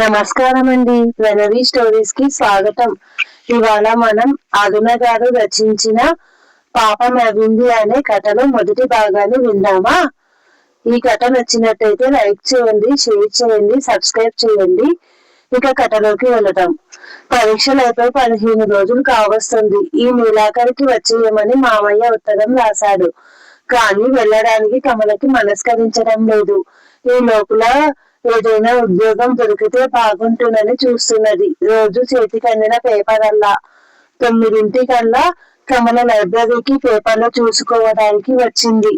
నమస్కారం అండి. ప్రణవి స్టోరీస్కి స్వాగతం. ఇవాళ మనం అరుణ గారు రచించిన పాపం అవింది అనే కథలో మొదటి భాగాన్ని విందామా? ఈ కథ నచ్చినట్టయితే లైక్ చేయండి షేర్ చేయండి సబ్స్క్రైబ్ చేయండి. ఇక కథలోకి వెళ్ళటం పరీక్షలు అయిపోయి పదిహేను రోజులు కావస్తుంది. ఈ నెలాఖరికి వచ్చేయమని మామయ్య ఉత్తరం రాశాడు. కానీ వెళ్ళడానికి కమలకి మనస్కరించడం లేదు. ఈ లోపల ఏదైనా ఉద్యోగం దొరికితే బాగుంటుందని చూస్తున్నది. రోజు చేతికి అందిన పేపర్ అల్లా తొమ్మిదింటికల్లా కమల లైబ్రరీకి పేపర్లు చూసుకోవడానికి వచ్చింది.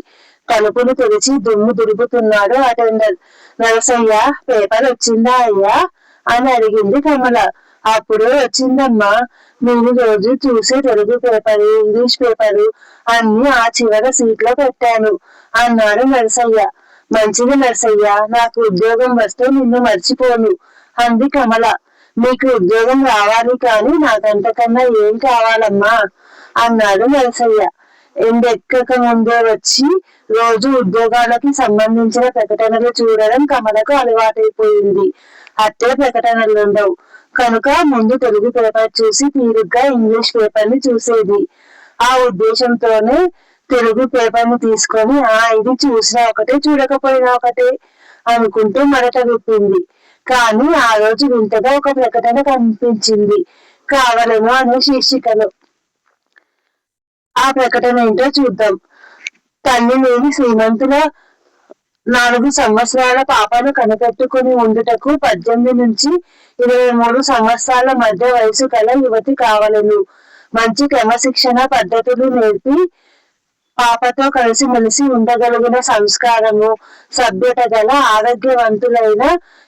తలుపులు తెరిచి దుమ్ము దురుగుతున్నాడు అటెండర్. నరసయ్య పేపర్ వచ్చిందా అయ్యా? అని అడిగింది కమల. అప్పుడు వచ్చిందమ్మా. నేను రోజు చూసే తెలుగు పేపరు ఇంగ్లీష్ పేపరు అన్ని ఆ చివర సీట్లో పెట్టాను అన్నాడు నరసయ్య. మంచిది నరసయ్య. నాకు ఉద్యోగం వస్తే నిన్ను మర్చిపోను. అంది కమల. నీకు ఉద్యోగం రావాలి కానీ నాకంతకన్నా ఏం కావాలమ్మా? అన్నాడు నరసయ్య. ఎండెక్కక ముందే వచ్చి రోజు ఉద్యోగాలకి సంబంధించిన ప్రకటనలు చూడడం కమలకు అలవాటైపోయింది. అట్టే ప్రకటనలు ఉండవు కనుక ముందు తెలుగు పేపర్ చూసి తీరుగ్గా ఇంగ్లీష్ పేపర్ని చూసేది. ఆ ఉద్దేశంతోనే తెలుగు పేపర్ని తీసుకొని ఆ ఇది చూసినా ఒకటే చూడకపోయినా ఒకటే అనుకుంటూ మరట విప్పింది కానీ ఆ రోజు వింతగా ఒక ప్రకటన కనిపించింది. కావలను అనే శీర్షికలో. ఆ ప్రకటన ఏంటో చూద్దాం. తల్లి లేని శ్రీమంతుల నాలుగు సంవత్సరాల పాపను కనిపెట్టుకుని ఉండుటకు పద్దెనిమిది నుంచి ఇరవై మూడు సంవత్సరాల మధ్య వయసు కల యువతి కావలను. మంచి క్రమశిక్షణ పద్ధతులు నేర్పి పాపతో కలిసిమెలిసి ఉండగలిగిన సంస్కారము సభ్యత గల ఆరోగ్యవంతులైన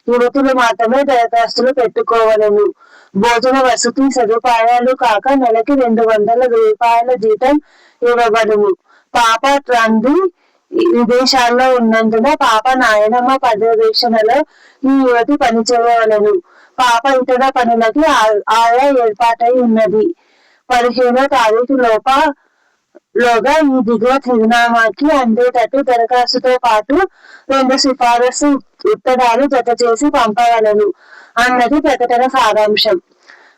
యువతులు మాత్రమే దరఖాస్తులు పెట్టుకోవలను. భోజన వసతి సదుపాయాలు కాక నెలకి రెండు వందల రూపాయల జీతం ఇవ్వబడును. పాప తండ్రి విదేశాల్లో ఉన్నందున పాప నాయనమ్మ పర్యవేక్షణలో ఈ యువతి పనిచేయవలను. పాప ఇతర పనులకి ఆయా ఏర్పాటై ఉన్నది. పదిహేనో తారీఖు లోప లోగా ఈ దిగువ చిరునామాకి అందేటట్టు దరఖాస్తుతో పాటు రెండు సిఫారసు ఉత్తరాలు జత చేసి పంపగలను అన్నది ప్రకటన సారాంశం.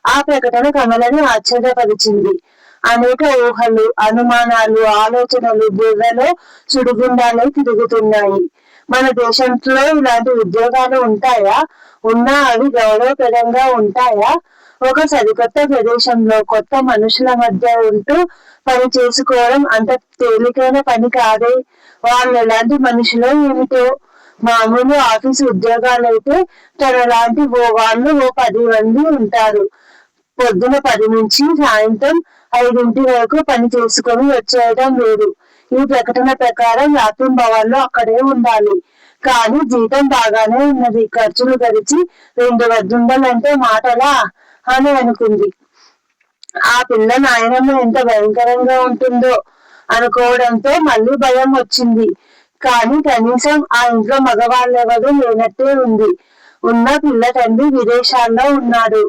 ఆ ప్రకటన కమలని ఆశ్చర్యపరిచింది. అనేక ఊహలు అనుమానాలు ఆలోచనలు బుర్రలో సుడిగుండాలై తిరుగుతున్నాయి. మన దేశంలో ఇలాంటి ఉద్యోగాలు ఉంటాయా? ఉన్నా అవి గౌరవప్రదంగా ఉంటాయా? ఒక సరికొత్త ప్రదేశంలో కొత్త మనుషుల మధ్య ఉంటూ పని చేసుకోవడం అంత తేలికైన పని కాదే. వాళ్ళు ఎలాంటి మనుషులు ఏమిటో? మామూలు ఆఫీసు ఉద్యోగాలైతే తనలాంటి ఓ వాళ్ళు ఓ పది మంది ఉంటారు. పొద్దున పది నుంచి సాయంత్రం ఐదింటి వరకు పని చేసుకొని వచ్చేయడం లేదు. ఈ ప్రకటన ప్రకారం యాత్రం భవన్లో అక్కడే ఉండాలి. కానీ జీతం బాగానే ఉన్నది. ఖర్చులు గడిచి రెండు వద్దుండాలంటే మాటలా అని అనుకుంది. ఆ పిల్ల నాయనమ్మ ఎంత భయంకరంగా ఉంటుందో అనుకోవడంతో మళ్ళీ భయం వచ్చింది. కానీ కనీసం ఆ ఇంట్లో మగవాళ్ళెవరూ లేనట్టే ఉంది. ఉన్న పిల్ల తండ్రి విదేశాల్లో ఉన్నాడు.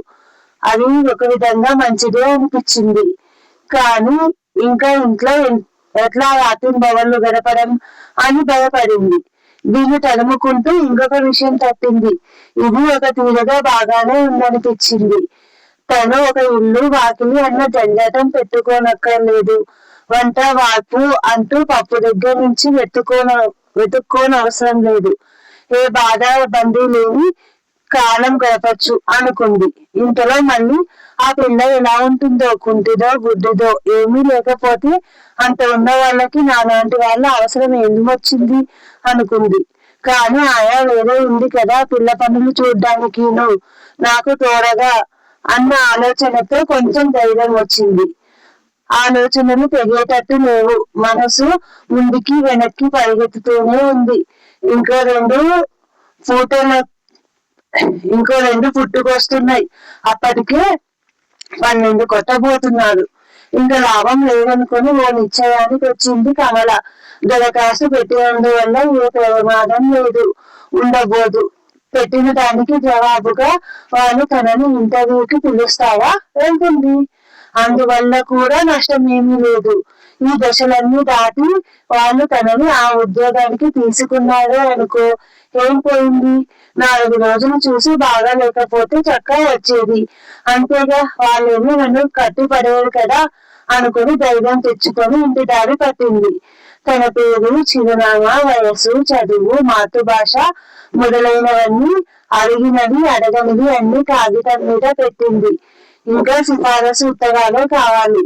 అది ఒక విధంగా మంచిదే అనిపించింది. కానీ ఇంకా ఇంట్లో ఎట్లా రాత్రి భవన్లు గడపడం అని భయపడింది. దీన్ని తడుముకుంటూ ఇంకొక విషయం తప్పింది. ఇది ఒక తీరుగా బాగానే ఉందనిపించింది. తను ఒక ఇల్లు వాకిలి అన్న జంజాటం పెట్టుకోనక్కర్లేదు. వంట వాపు అంటూ పప్పు దగ్గర నుంచి వెతుక్కోన వెతుక్కోని అవసరం లేదు. ఏ బాధ బందీ లేని కాలం గడపచ్చు అనుకుంది. ఇంతలో మళ్ళీ ఆ పిల్ల ఎలా ఉంటుందో కుంటిదో గుడ్డిదో ఏమీ లేకపోతే అంత ఉన్న వాళ్ళకి నాలాంటి వాళ్ళ అవసరం ఎందుకు వచ్చింది అనుకుంది. కానీ ఆయా వేరే ఉంది కదా పిల్ల పనులు చూడ్డానికి నాకు తోడగా అన్న ఆలోచనతో కొంచెం ధైర్యం వచ్చింది. ఆలోచనలు తెగేటట్టు లేవు. మనసు ముందుకి వెనక్కి పరిగెత్తుతూనే ఉంది. ఇంకో రెండు ఫోటోల ఇంకో రెండు పుట్టుకొస్తున్నాయి అప్పటికే పన్నెండు కొట్టబోతున్నాడు. ఇంకా లాభం లేదనుకుని ఓ నిశ్చయానికి వచ్చింది కమల. దరఖాస్తు పెట్టినందువల్ల ఏ ప్రమాదం లేదు. ఉండబోదు. పెట్టిన దానికి జవాబుగా వాళ్ళు తనని ఇంటర్వ్యూకి పిలుస్తావా? వెళ్తుంది. అందువల్ల కూడా నష్టం ఏమీ లేదు. ఈ దశలన్నీ దాటి వాళ్ళు తనని ఆ ఉద్యోగానికి తీసుకున్నారు అనుకో. ఏం పోయింది? నాలుగు రోజులు చూసి బాగా లేకపోతే చక్కగా వచ్చేది. అంతేగా వాళ్ళేమో నన్ను కట్టి కదా అనుకుని ధైర్యం తెచ్చుకొని ఇంటి దారి పట్టింది. తన పేరు చిరునామా వయస్సు చదువు మాతృభాష మొదలైనవన్నీ అడిగినవి అడగనివి అన్ని కాగితం మీద పెట్టింది. ఇంకా సిఫారసు ఉత్తరాలు కావాలి.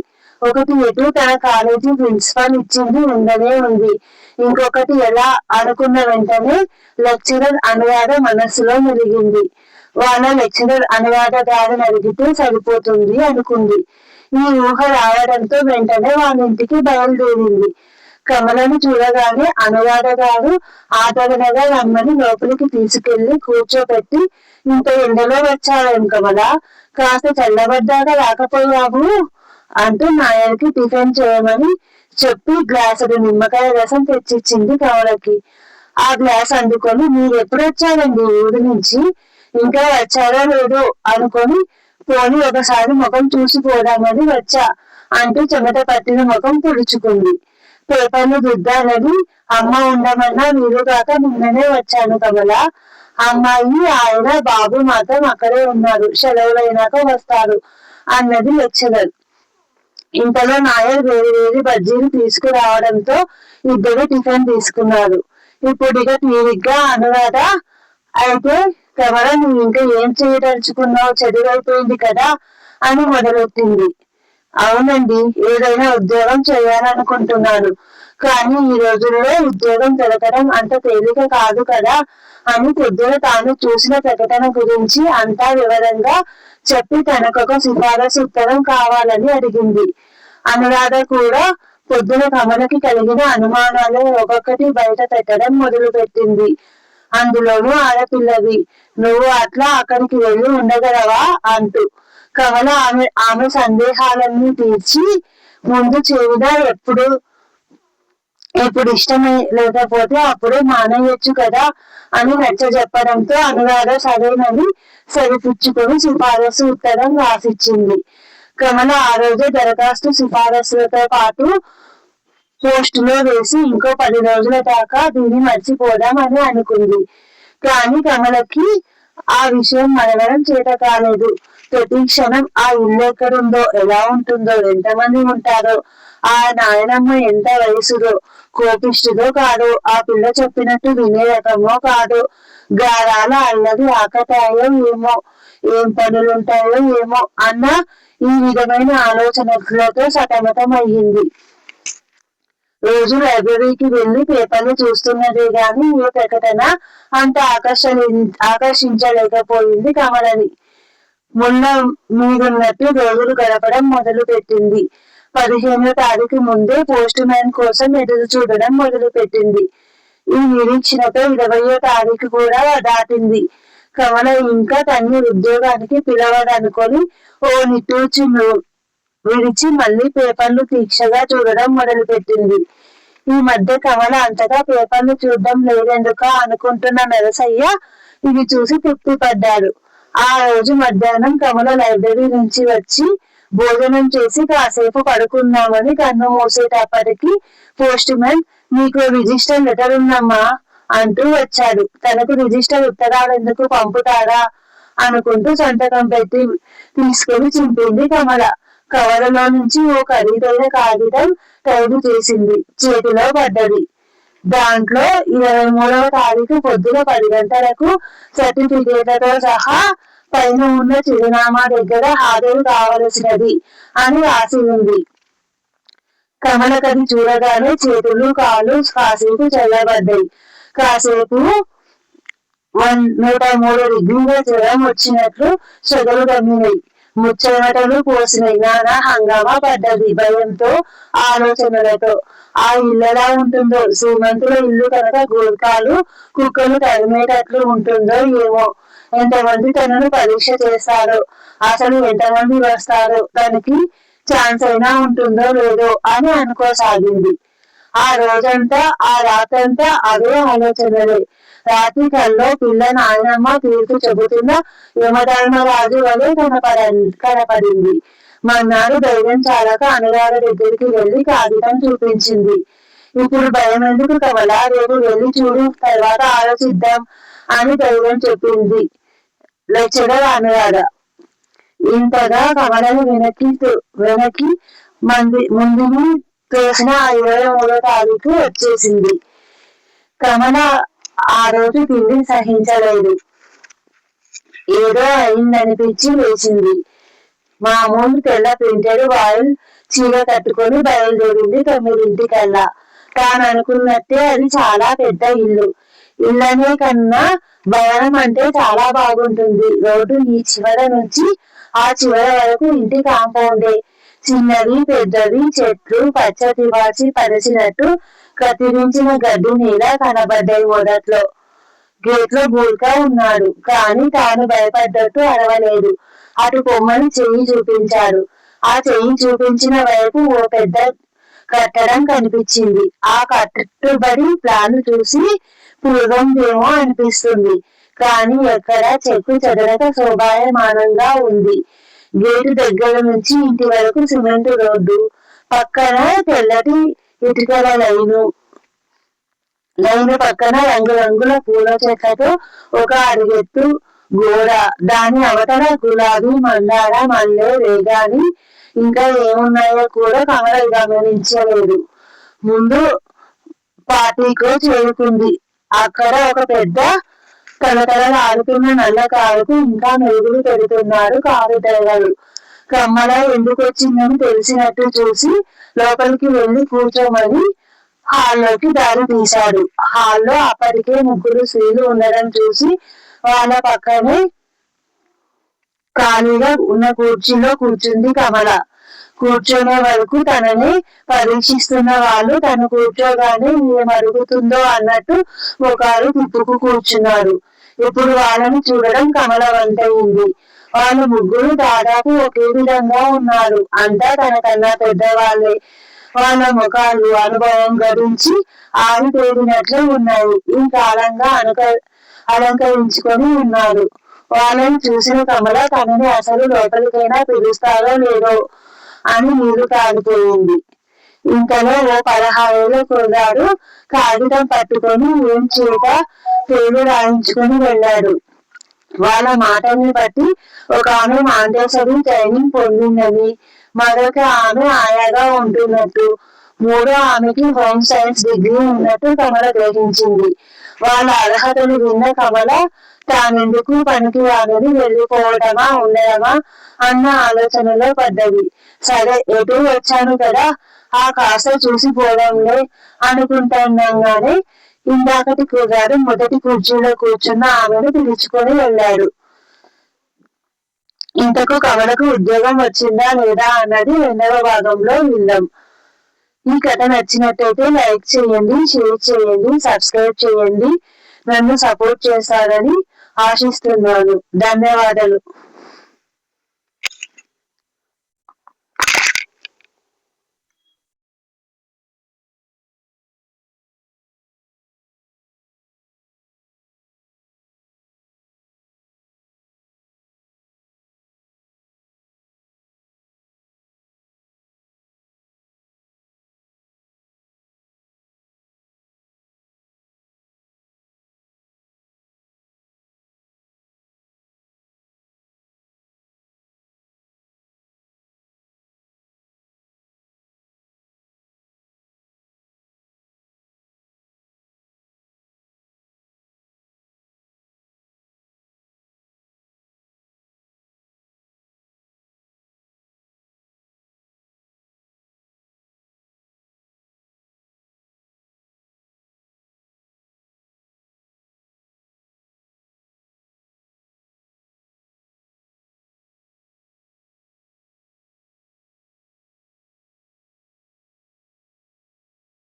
ఒకటి ఎటు తన కాలేజీ ప్రిన్సిపల్ ఇచ్చింది ఉండనే ఉంది. ఇంకొకటి ఎలా అనుకున్న వెంటనే లెక్చరర్ అనువాద మనస్సులో మెరిగింది వాళ్ళ లెక్చరర్ అనువాద గారిని అడిగితే సరిపోతుంది అనుకుంది. ఈ ఊహ రావడంతో వెంటనే వాళ్ళ ఇంటికి బయలుదేరింది. కమలను చూడగానే అనువాద గారు ఆదరణగా రమ్మని లోపలికి తీసుకెళ్ళి కూర్చోపెట్టి ఇంత ఎండలో వచ్చావేం కమల? కాస్త చల్లబడ్డాక రాకపోయావు? అంటూ నాయనకి టిఫిన్ చేయమని చెప్పి గ్లాసుడు నిమ్మకాయ రసం తెచ్చిచ్చింది కమలకి ఆ గ్లాస్ అందుకొని మీరు ఎప్పుడు వచ్చారండి ఊరి నుంచి? ఇంకా వచ్చారో లేదో అనుకొని పోని ఒకసారి ముఖం చూసిపోదామని వచ్చా అంటూ చెమట పట్టిన ముఖం తుడుచుకుంది. పేపర్లు దుద్దానని అమ్మ ఉండమన్నా మీరు కాక నిన్ననే వచ్చాను కమల. అమ్మాయి ఆయన బాబు మాత్రం అక్కడే ఉన్నారు. సెలవులైనాక వస్తారు అన్నది లెక్చరర్. ఇంతలో నాయర్ వేడి వేరు బజ్జీలు తీసుకురావడంతో ఇద్దరు టిఫిన్ తీసుకున్నారు ఇప్పుడు ఇక తీరిగ్గా అనురాధ అయితే కమల నువ్వు ఇంకా ఏం చేయదలుచుకున్నావు? చదివైపోయింది కదా అని మొదలెట్టింది. అవునండి ఏదైనా ఉద్యోగం చేయాలనుకుంటున్నాను. కానీ ఈ రోజుల్లో ఉద్యోగం దొరకడం అంత తేలిక కాదు కదా. అని పొద్దున తాను చూసిన ప్రకటన గురించి అంతా వివరంగా చెప్పి తనకొక సిఫారసు ఉత్తరం కావాలని అడిగింది. అనురాధ కూడా పొద్దున కమలకి కలిగిన అనుమానాలు ఒక్కొక్కటి బయట పెట్టడం మొదలు పెట్టింది అందులోనూ ఆడపిల్లవి నువ్వు అట్లా అక్కడికి వెళ్ళి ఉండగలవా? అంటూ. కమల ఆమె ఆమె సందేహాలన్నీ తీర్చి ముందు చెవిన ఎప్పుడు ఇప్పుడు ఇష్టమే లేకపోతే అప్పుడు మానేయొచ్చు కదా అని నచ్చ చెప్పడంతో అనురాధ సరేనని సరిపుచ్చుకొని సిఫారసు ఉత్తరం రాసిచ్చింది. కమల ఆ రోజే దరఖాస్తు సిఫారసులతో పాటు పోస్టులో వేసి ఇంకో పది రోజుల దాకా దీన్ని మర్చిపోదాం అని అనుకుంది. కానీ కమలకి ఆ విషయం మనవరం చేత కాలేదు. ప్రతి క్షణం ఆ ఇల్లు ఎక్కడుందో ఎలా ఉంటుందో ఎంతమంది ఉంటారో ఆ నాయనమ్మ ఎంత వయసుదో కోపిష్టిదో కాదు ఆ పిల్ల చెప్పినట్టు వినే రకమో కాదు గారాల అల్లది ఆకటాయో ఏమో ఏం పనులుంటాయో ఏమో అన్న ఈ విధమైన ఆలోచనలతో సతమతం అయ్యింది రోజు లైబ్రరీకి వెళ్ళి పేపర్లు చూస్తున్నదే గాని ఏ ప్రకటన అంత ఆకర్షణ ఆకర్షించలేకపోయింది కమలని. మొన్న మీదున్నట్టు రోజులు గడపడం మొదలు పెట్టింది పదిహేనో తారీఖు ముందే పోస్ట్ మ్యాన్ కోసం ఎదురు చూడడం మొదలు పెట్టింది ఈ నిరీక్షణతో ఇరవయో తారీఖు కూడా దాటింది. కమల ఇంకా తన్ని ఉద్యోగానికి పిలవడనుకొని ఓ నిట్టూచి విడిచి మళ్ళీ పేపర్లు తీక్షగా చూడడం మొదలు పెట్టింది ఈ మధ్య కమల అంతగా పేపర్లు చూడడం లేదెందుక అనుకుంటున్న నరసయ్య ఇది చూసి తృప్తి పడ్డాడు ఆ రోజు మధ్యాహ్నం కమల లైబ్రరీ నుంచి వచ్చి భోజనం చేసి కాసేపు పడుకుందామని కన్ను మూసేటప్పటికి పోస్ట్ మ్యాన్ మీకు రిజిస్టర్ లెటర్ ఉందమ్మా అంటూ వచ్చాడు. తనకు రిజిస్టర్ ఉత్తరాలు ఎందుకు పంపుతారా అనుకుంటూ సంతకం పెట్టి తీసుకుని చింపింది కమల. కవరలో నుంచి ఓ ఖరీదైన కాగితం తయారు చేసింది. చేతిలో పడ్డది. దాంట్లో ఇరవై మూడవ తారీఖు పొద్దున పది గంటలకు సర్టిఫికేట్లతో సహా పైన ఉన్న చిరునామా దగ్గర హాజరు కావలసినది అని రాసి ఉంది. కమలకది చూడగానే చేతులు కాళ్ళు కాసేపు చల్లబడ్డాయి. కాసేపు నూట మూడు డిగ్రీల జ్వరం వచ్చినట్లు చెదలు గమ్మినాయి ముచ్చటలు పోసిన నానా హంగామా పడ్డది భయంతో ఆలోచనలతో. ఆ ఇల్లు ఎలా ఉంటుందో శ్రీమంతుల ఇల్లు కనుక గోల్కాలు కుక్కలు తరిమేటట్లు ఉంటుందో ఏమో. ఎంతమంది తనను పరీక్ష చేస్తారో? అసలు ఎంతమంది వస్తారు? తనకి ఛాన్స్ అయినా ఉంటుందో లేదో అని అనుకోసాగింది. ఆ రోజంతా ఆ రాత్రంతా అదే ఆలోచనలే. రాత్రి కల్లో పిల్ల నాయనమ్మ తీర్పు చెబుతున్న యమధర్మరాజు వలె కనపడ కనపడింది. మన్నాడు ధైర్యం చాలక అనురాధ దగ్గరికి వెళ్ళి కాగితం చూపించింది. ఇప్పుడు భయం ఎందుకు కవల రేపు వెళ్ళి చూడు తర్వాత ఆలోచిద్దాం అని ధైర్యం చెప్పింది. లెక్చరర్ అనురాధ. ఇంతగా కమలను వెనక్కి వెనక్కి మంది ముందుని తోసిన ఇరవై మూడో తారీఖు వచ్చేసింది. కమల ఆ రోజు తిండి సహించలేదు. ఏదో అయిందనిపించి లేచింది. మామూలు తెల్ల ప్రింటెడ్ వాయిల్ చీర కట్టుకొని బయలుదేరింది తొమ్మిదింటికల్లా. తాను అనుకున్నట్టే అది చాలా పెద్ద ఇల్లు. ఇళ్ళనే కన్నా భవనం అంటే చాలా బాగుంటుంది. రోడ్డు ఈ చివర నుంచి ఆ చివర వరకు ఇంటి కాంపౌండే. చిన్నది పెద్దది చెట్లు పచ్చటి వాచి పరిచినట్టు కత్తిరించిన గడ్డి మీద కనబడ్డాయి మొదట్లో. గేట్లో బూర్కా ఉన్నాడు కానీ తాను భయపడ్డట్టు అరవలేదు. అటు కొమ్మని చెయ్యి చూపించాడు. ఆ చెయ్యి చూపించిన వైపు ఓ పెద్ద కట్టడం కనిపించింది. ఆ కట్టుబడి ప్లాన్ చూసి పూర్వందేమో అనిపిస్తుంది. కానీ ఎక్కడ చెక్కు చెదరక శోభాయమానంగా ఉంది. గేటు దగ్గర నుంచి ఇంటి వరకు సిమెంట్ రోడ్డు పక్కన తెల్లటి ఇటుకల లైను. లైన్ పక్కన రంగురంగుల పూల చెట్లతో ఒక అడుగెత్తు గోడ. దాని అవతల గులాబీ మందార మల్లె వేగాని ఇంకా ఏమున్నాయో కూడా కమల గమనించలేదు. ముందు పార్టీకు చేరుకుంది. అక్కడ ఒక పెద్ద ఆడుతున్న నల్ల కారుకు ఇంకా మెరుగులు పెడుతున్నారు కారు డ్రైవరు. కమ్మల ఎందుకు వచ్చిందని తెలిసినట్టు చూసి లోపలికి వెళ్ళి కూర్చోమని హాల్లోకి దారి తీశాడు. హాల్లో అప్పటికే ముగ్గురు స్త్రీలు ఉండడం చూసి వాళ్ళ పక్కనే ఖాళీగా ఉన్న కుర్చీలో కూర్చుంది కమల. కూర్చునే వరకు తనని పరీక్షిస్తున్న వాళ్ళు తను కూర్చోగానే ఏమరుగుతుందో అన్నట్టు ఒకరు తిప్పుకు కూర్చున్నారు. ఇప్పుడు వాళ్ళని చూడడం కమల వంటయింది వాళ్ళు ముగ్గురు దాదాపు ఒకే విధంగా ఉన్నారు. అంతా తనకన్నా పెద్దవాళ్ళే. వాళ్ళ ముఖాలు అనుభవం గడించి ఆరితేరినట్లే ఉన్నాయి. ఇంకా కాలంగా అనుక అలంకరించుకొని ఉన్నారు వాళ్ళని చూసిన కమల తనని అసలు లోపలికైనా పిలుస్తారో లేదో అని నీరు తాగిపోయింది ఇంతలో ఓ పదహారేళ్ళ కుర్రాడు కాగితం పట్టుకొని ఏం చేత పేరు రాయించుకొని వెళ్ళాడు. వాళ్ళ మాటల్ని బట్టి ఒక ఆమె మాంటేసరి ట్రైనింగ్ పొందిందని మరొక ఆమె ఆయాగా ఉంటున్నట్టు మూడో ఆమెకి హోమ్ సైన్స్ డిగ్రీ ఉన్నట్టు కమల గ్రహించింది. వాళ్ళ అర్హతలు విన్న కమల తానెందుకు పనికి రాదని వెళ్ళిపోవటమా ఉండడమా అన్న ఆలోచనలో పడ్డది. సరే ఎటు వచ్చాను కదా ఆ కాస్త చూసిపోవడంలే అనుకుంటుండగానే ఇందాకటి కుర్రాడు మొదటి కుర్చీలో కూర్చున్న ఆమెను పిలుచుకొని వెళ్ళాడు. ఇంతకు కవలకు ఉద్యోగం వచ్చిందా లేదా అన్నది రెండవ భాగంలో విందాం. ఈ కథ నచ్చినట్టయితే లైక్ చేయండి షేర్ చేయండి సబ్స్క్రైబ్ చేయండి. నన్ను సపోర్ట్ చేస్తారని ఆశిస్తున్నాను. ధన్యవాదాలు.